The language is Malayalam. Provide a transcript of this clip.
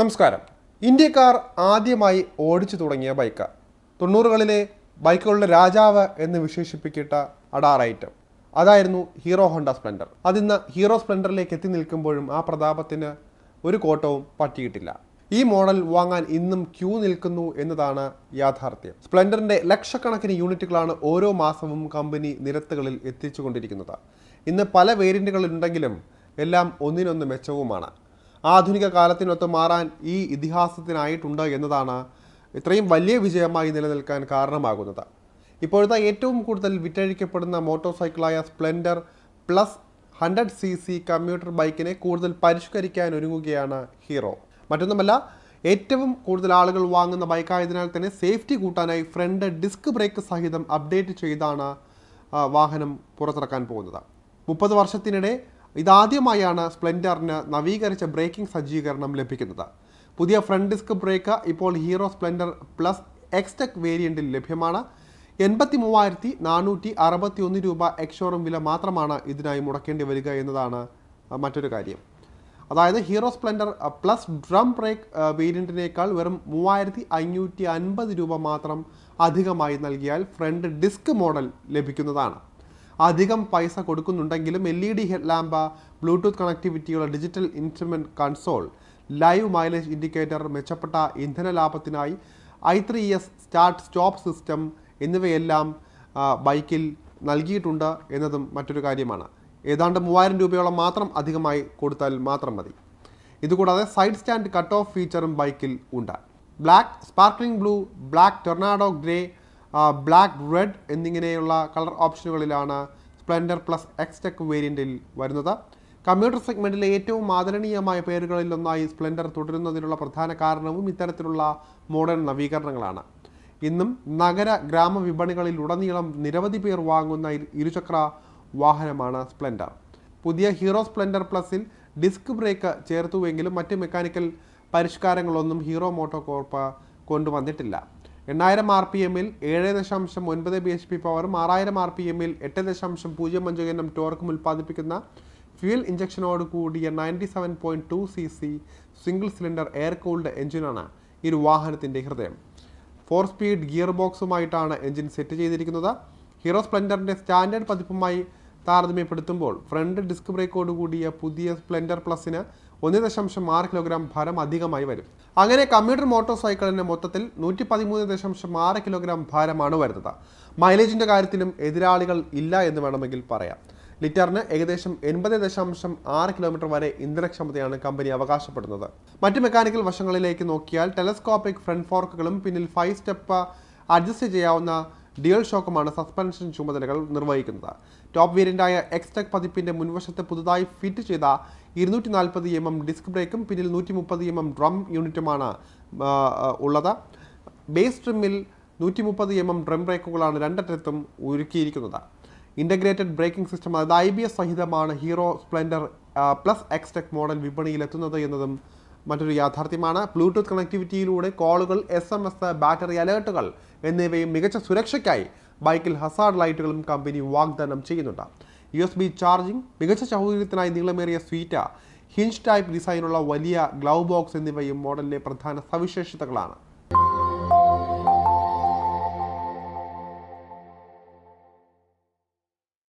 നമസ്കാരം. ഇന്ത്യക്കാർ ആദ്യമായി ഓടിച്ചു തുടങ്ങിയ ബൈക്ക്. തൊണ്ണൂറുകളിലെ ബൈക്കുകളുടെ രാജാവ് എന്ന് വിശേഷിപ്പിക്കട്ട അഡാർ ഐറ്റം. അതായിരുന്നു ഹീറോ ഹോണ്ട സ്പ്ലെൻഡർ. അതിന്ന് ഹീറോ സ്പ്ലെൻഡറിലേക്ക് എത്തി നിൽക്കുമ്പോഴും ആ പ്രതാപത്തിന് ഒരു കോട്ടവും പറ്റിയിട്ടില്ല. ഈ മോഡൽ വാങ്ങാൻ ഇന്നും ക്യൂ നിൽക്കുന്നു എന്നതാണ് യാഥാർത്ഥ്യം. സ്പ്ലെൻഡറിന്റെ ലക്ഷക്കണക്കിന് യൂണിറ്റുകളാണ് ഓരോ മാസവും കമ്പനി നിരത്തുകളിൽ എത്തിച്ചുകൊണ്ടിരിക്കുന്നത്. ഇന്ന് പല വേരിയന്റുകളുണ്ടെങ്കിലും എല്ലാം ഒന്നിനൊന്ന് മെച്ചവുമാണ്. ആധുനിക കാലത്തിനൊത്ത് മാറാൻ ഈ ഇതിഹാസത്തിനായിട്ടുണ്ട് എന്നതാണ് ഇത്രയും വലിയ വിജയമായി നിലനിൽക്കാൻ കാരണമാകുന്നത്. ഇപ്പോഴത്തെ ഏറ്റവും കൂടുതൽ വിറ്റഴിക്കപ്പെടുന്ന motor സൈക്കിളായ Splendor plus hundred C C commuter ബൈക്കിനെ കൂടുതൽ പരിഷ്കരിക്കാൻ ഒരുങ്ങുകയാണ് ഹീറോ. മറ്റൊന്നുമല്ല ഏറ്റവും കൂടുതൽ ആളുകൾ വാങ്ങുന്ന ബൈക്കായതിനാൽ തന്നെ സേഫ്റ്റി കൂട്ടാനായി ഫ്രണ്ട് ഡിസ്ക് ബ്രേക്ക് സഹിതം അപ്ഡേറ്റ് ചെയ്താണ് വാഹനം പുറത്തിറക്കാൻ പോകുന്നത്. മുപ്പത് വർഷത്തിനിടെ ഇതാദ്യമായാണ് സ്പ്ലെൻഡറിന് നവീകരിച്ച ബ്രേക്കിംഗ് സജ്ജീകരണം ലഭിക്കുന്നത്. പുതിയ ഫ്രണ്ട് ഡിസ്ക് ബ്രേക്ക് ഇപ്പോൾ ഹീറോ സ്പ്ലെൻഡർ പ്ലസ് എക്സ്റ്റെക് വേരിയന്റിൽ ലഭ്യമാണ്. എൺപത്തി മൂവായിരത്തി നാനൂറ്റി അറുപത്തി ഒന്ന് രൂപ എക്സോറും വില മാത്രമാണ് ഇതിനായി മുടക്കേണ്ടി വരിക എന്നതാണ് മറ്റൊരു കാര്യം. അതായത് Hero Splendor plus drum brake വേരിയന്റിനേക്കാൾ വെറും മൂവായിരത്തി അഞ്ഞൂറ്റി അൻപത് രൂപ മാത്രം അധികമായി നൽകിയാൽ ഫ്രണ്ട് ഡിസ്ക് മോഡൽ ലഭിക്കുന്നതാണ്. അധികം പൈസ കൊടുക്കുന്നുണ്ടെങ്കിലും L E D head lamp Bluetooth കണക്ടിവിറ്റിയുള്ള digital instrument console live mileage indicator മെച്ചപ്പെട്ട ഇന്ധന ലാഭത്തിനായി I three S start stop system എന്നിവയെല്ലാം ബൈക്കിൽ നൽകിയിട്ടുണ്ട് എന്നതും മറ്റൊരു കാര്യമാണ്. ഏതാണ്ട് മൂവായിരം രൂപയോളം മാത്രം അധികമായി കൊടുത്താൽ മാത്രം മതി. ഇതുകൂടാതെ സൈഡ് സ്റ്റാൻഡ് കട്ട് ഓഫ് ഫീച്ചറും ബൈക്കിൽ ഉണ്ട്. Black sparkling blue black tornado grey black red എന്നിങ്ങനെയുള്ള കളർ ഓപ്ഷനുകളിലാണ് സ്പ്ലെൻഡർ പ്ലസ് എക്സ്റ്റെക് വേരിയന്റിൽ വരുന്നത്. കമ്പ്യൂട്ടർ സെഗ്മെന്റിലെ ഏറ്റവും ആദരണീയമായ പേരുകളിൽ ഒന്നായി സ്പ്ലെൻഡർ തുടരുന്നതിനുള്ള പ്രധാന കാരണവും ഇത്തരത്തിലുള്ള മോഡേൺ നവീകരണങ്ങളാണ്. ഇന്നും നഗര ഗ്രാമ വിപണികളിൽ ഉടനീളം നിരവധി പേർ വാങ്ങുന്ന ഇരു- ഇരുചക്ര വാഹനമാണ് സ്പ്ലെൻഡർ പുതിയ ഹീറോ സ്പ്ലെൻഡർ പ്ലസിൽ ഡിസ്ക് ബ്രേക്ക് ചേർത്തുവെങ്കിലും മറ്റ് മെക്കാനിക്കൽ പരിഷ്കാരങ്ങളൊന്നും ഹീറോ മോട്ടോ കോർപ്പ് കൊണ്ടുവന്നിട്ടില്ല. എണ്ണായിരം ആർ പി എമ്മിൽ ഏഴ് ദശാംശം ഒൻപത് ബി എച്ച് പി പവറും ആറായിരം ആർ പി എമ്മിൽ എട്ട് ദശാംശം പൂജ്യം അഞ്ച് എണ്ണം ടോർക്കും ഉൽപ്പാദിപ്പിക്കുന്ന ഫ്യൂൽ ഇഞ്ചക്ഷനോട് കൂടിയ ninety seven point two C C single cylinder air cooled എഞ്ചിനാണ് ഈ വാഹനത്തിന്റെ ഹൃദയം. ഫോർ സ്പീഡ് ഗിയർ ബോക്സുമായിട്ടാണ് എഞ്ചിൻ സെറ്റ് ചെയ്തിരിക്കുന്നത്. ഹീറോ സ്പ്ലെൻഡറിന്റെ സ്റ്റാൻഡേർഡ് പതിപ്പുമായി താരതമ്യപ്പെടുത്തുമ്പോൾ ഫ്രണ്ട് ഡിസ്ക് ബ്രേക്കോട് കൂടിയ പുതിയ സ്പ്ലെൻഡർ പ്ലസിന് ഒന്ന് ദശാംശം ആറ് കിലോഗ്രാം ഭാരം അധികമായി വരും. അങ്ങനെ കമ്പ്യൂട്ടർ മോട്ടോർ സൈക്കിളിന് മൊത്തത്തിൽ നൂറ്റി പതിമൂന്ന് ദശാംശം ആറ് കിലോഗ്രാം ഭാരമാണ് വരുന്നത്. മൈലേജിന്റെ കാര്യത്തിലും എതിരാളികൾ ഇല്ല എന്ന് വേണമെങ്കിൽ പറയാം. ലിറ്ററിന് ഏകദേശം എൺപത് ദശാംശം ആറ് കിലോമീറ്റർ വരെ ഇന്ധനക്ഷമതയാണ് കമ്പനി അവകാശപ്പെടുന്നത്. മറ്റ് മെക്കാനിക്കൽ വശങ്ങളിലേക്ക് നോക്കിയാൽ ടെലസ്കോപ്പിക് ഫ്രണ്ട് ഫോർക്കുകളും പിന്നിൽ ഫൈവ് സ്റ്റെപ്പ് അഡ്ജസ്റ്റ് ചെയ്യാവുന്ന ഡിയൽ ഷോക്കുമാണ് സസ്പെൻഷൻ ചുമതലകൾ നിർവഹിക്കുന്നത്. ടോപ്പ് വേരിയന്റായ എക്സ്ടെക് പതിപ്പിന്റെ മുൻവശത്ത് പുതുതായി ഫിറ്റ് ചെയ്ത ഇരുന്നൂറ്റി നാൽപ്പത് എം എം ഡിസ്ക് ബ്രേക്കും പിന്നിൽ നൂറ്റി മുപ്പത് എം എം ഡ്രം യൂണിറ്റുമാണ് ഉള്ളത്. ബേസ് ട്രിമ്മിൽ നൂറ്റി മുപ്പത് എം എം ഡ്രം ബ്രേക്കുകളാണ് രണ്ടറ്റത്തും ഒരുക്കിയിരിക്കുന്നത്. ഇന്റഗ്രേറ്റഡ് ബ്രേക്കിംഗ് സിസ്റ്റം അതായത് I B S സഹിതമാണ് Hero Splendor plus Xtec model വിപണിയിലെത്തുന്നത് എന്നതും മറ്റൊരു യാഥാർത്ഥ്യമാണ്. ബ്ലൂടൂത്ത് കണക്ടിവിറ്റിയിലൂടെ കോളുകൾ എസ് എം എസ് ബാറ്ററി അലേർട്ടുകൾ എന്നിവയും മികച്ച സുരക്ഷയ്ക്കായി ബൈക്കിൽ ഹസാർഡ് ലൈറ്റുകളും കമ്പനി വാഗ്ദാനം ചെയ്യുന്നുണ്ട്. യു എസ് ബി ചാർജിംഗ് മികച്ച സൗകര്യത്തിനായി നീളമേറിയ സ്വീറ്റ ഹിഞ്ച് ടൈപ്പ് ഡിസൈനുള്ള വലിയ ഗ്ലൗ ബോക്സ് എന്നിവയും മോഡലിലെ പ്രധാന സവിശേഷതകളാണ്.